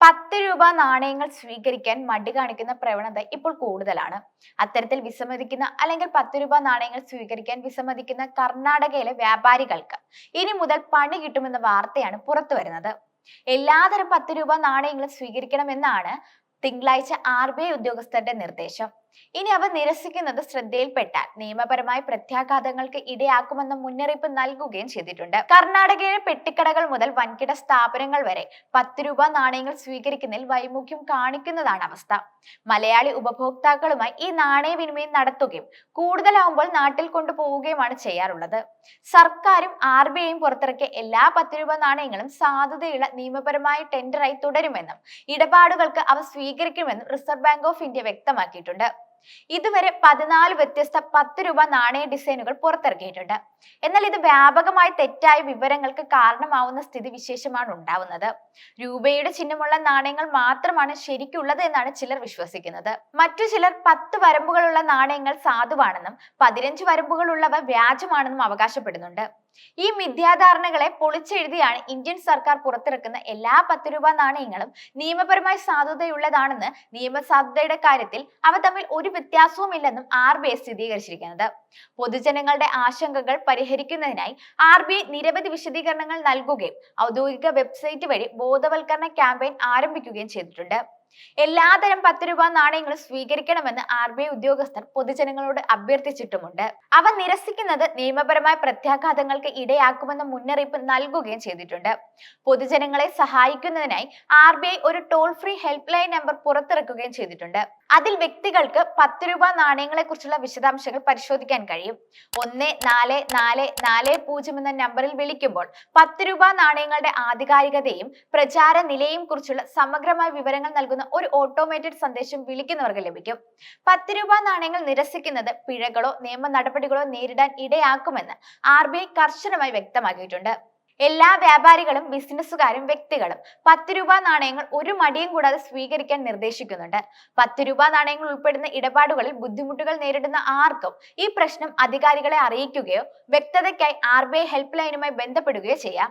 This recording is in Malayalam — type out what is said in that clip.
പത്ത് രൂപ നാണയങ്ങൾ സ്വീകരിക്കാൻ മടി കാണിക്കുന്ന പ്രവണത ഇപ്പോൾ കൂടുതലാണ്. അത്തരത്തിൽ വിസമ്മതിക്കുന്ന അല്ലെങ്കിൽ പത്ത് രൂപ നാണയങ്ങൾ സ്വീകരിക്കാൻ വിസമ്മതിക്കുന്ന കർണാടകയിലെ വ്യാപാരികൾക്ക് ഇനി മുതൽ പണി കിട്ടുമെന്ന വാർത്തയാണ് പുറത്തു വരുന്നത്. എല്ലാതരം പത്ത് രൂപ നാണയങ്ങളും സ്വീകരിക്കണമെന്നാണ് തിങ്കളാഴ്ച ആർ ബി ഐ ഉദ്യോഗസ്ഥരുടെ നിർദ്ദേശം. ഇനി അവ നിരസിക്കുന്നത് ശ്രദ്ധയിൽപ്പെട്ടാൽ നിയമപരമായ പ്രത്യാഘാതങ്ങൾക്ക് ഇടയാക്കുമെന്ന മുന്നറിയിപ്പ് നൽകുകയും ചെയ്തിട്ടുണ്ട്. കർണാടകയിലെ പെട്ടിക്കടകൾ മുതൽ വൻകിട സ്ഥാപനങ്ങൾ വരെ പത്ത് രൂപ നാണയങ്ങൾ സ്വീകരിക്കുന്നതിൽ വൈമുഖ്യം കാണിക്കുന്നതാണ് അവസ്ഥ. മലയാളി ഉപഭോക്താക്കളുമായി ഈ നാണയവിനിമയം നടത്തുകയും കൂടുതലാവുമ്പോൾ നാട്ടിൽ കൊണ്ടുപോവുകയുമാണ് ചെയ്യാറുള്ളത്. സർക്കാരും ആർ ബി ഐയും പുറത്തിറക്കിയ എല്ലാ പത്ത് രൂപ നാണയങ്ങളും സാധുതയുള്ള നിയമപരമായ ടെൻഡറായി തുടരുമെന്നും ഇടപാടുകൾക്ക് അവ സ്വീകരിക്കുമെന്നും റിസർവ് ബാങ്ക് ഓഫ് ഇന്ത്യ വ്യക്തമാക്കിയിട്ടുണ്ട്. ഇതുവരെ പതിനാല് വ്യത്യസ്ത പത്ത് രൂപ നാണയ ഡിസൈനുകൾ പുറത്തിറക്കിയിട്ടുണ്ട്. എന്നാൽ ഇത് വ്യാപകമായി തെറ്റായ വിവരങ്ങൾക്ക് കാരണമാവുന്ന സ്ഥിതി വിശേഷമാണ് ഉണ്ടാവുന്നത്. രൂപയുടെ ചിഹ്നമുള്ള നാണയങ്ങൾ മാത്രമാണ് ശരിക്കുള്ളത് എന്നാണ് ചിലർ വിശ്വസിക്കുന്നത്. മറ്റു ചിലർ പത്ത് വരമ്പുകളുള്ള നാണയങ്ങൾ സാധുവാണെന്നും പതിനഞ്ച് വരമ്പുകളുള്ളവ വ്യാജമാണെന്നും അവകാശപ്പെടുന്നുണ്ട്. ഈ മിഥ്യാധാരണകളെ പൊളിച്ചെഴുതിയാണ് ഇന്ത്യൻ സർക്കാർ പുറത്തിറക്കുന്ന എല്ലാ പത്ത് രൂപ നാണയങ്ങളും നിയമപരമായി സാധുതയുള്ളതാണെന്ന് നിയമസാധുതയുടെ കാര്യത്തിൽ അവ തമ്മിൽ ഒരു വ്യത്യാസവും ഇല്ലെന്നും ആർ ബി ഐ സ്ഥിരീകരിച്ചിരിക്കുന്നത്. പൊതുജനങ്ങളുടെ ആശങ്കകൾ പരിഹരിക്കുന്നതിനായി ആർ ബി ഐ നിരവധി വിശദീകരണങ്ങൾ നൽകുകയും ഔദ്യോഗിക വെബ്സൈറ്റ് വഴി ബോധവൽക്കരണ ക്യാമ്പയിൻ ആരംഭിക്കുകയും ചെയ്തിട്ടുണ്ട്. എല്ലാതരം പത്ത് രൂപ നാണയങ്ങളും സ്വീകരിക്കണമെന്ന് ആർ ബി ഐ ഉദ്യോഗസ്ഥർ പൊതുജനങ്ങളോട് അഭ്യർത്ഥിച്ചിട്ടുമുണ്ട്. അവ നിരസിക്കുന്നത് നിയമപരമായ പ്രത്യാഘാതങ്ങൾക്ക് ഇടയാക്കുമെന്ന മുന്നറിയിപ്പ് നൽകുകയും ചെയ്തിട്ടുണ്ട്. പൊതുജനങ്ങളെ സഹായിക്കുന്നതിനായി ആർ ഒരു toll free help line number പുറത്തിറക്കുകയും ചെയ്തിട്ടുണ്ട്. അതിൽ വ്യക്തികൾക്ക് പത്ത് രൂപ നാണയങ്ങളെ കുറിച്ചുള്ള വിശദാംശങ്ങൾ പരിശോധിക്കാൻ കഴിയും. ഒന്ന് നാല് നാല് നാല് പൂജ്യം എന്ന നമ്പറിൽ വിളിക്കുമ്പോൾ പത്ത് രൂപ നാണയങ്ങളുടെ ആധികാരികതയും പ്രചാര നിലയും കുറിച്ചുള്ള സമഗ്രമായ വിവരങ്ങൾ നൽകുന്ന ഒരു ഓട്ടോമേറ്റഡ് സന്ദേശം വിളിക്കുന്നവർക്ക് ലഭിക്കും. പത്ത് രൂപ നാണയങ്ങൾ നിരസിക്കുന്നത് പിഴകളോ നിയമ നടപടികളോ നേരിടാൻ ഇടയാക്കുമെന്ന് ആർ ബി ഐ കർശനമായി വ്യക്തമാക്കിയിട്ടുണ്ട്. എല്ലാ വ്യാപാരികളും ബിസിനസ്സുകാരും വ്യക്തികളും പത്ത് രൂപ നാണയങ്ങൾ ഒരു മടിയും കൂടാതെ സ്വീകരിക്കാൻ നിർദ്ദേശിക്കുന്നുണ്ട്. പത്ത് രൂപ നാണയങ്ങൾ ഉൾപ്പെടുന്ന ഇടപാടുകളിൽ ബുദ്ധിമുട്ടുകൾ നേരിടുന്ന ആർക്കും ഈ പ്രശ്നം അധികാരികളെ അറിയിക്കുകയോ വ്യക്തതയ്ക്കായി ആർ ബി ഐ ഹെൽപ്പ് ലൈനുമായി ബന്ധപ്പെടുകയോ ചെയ്യാം.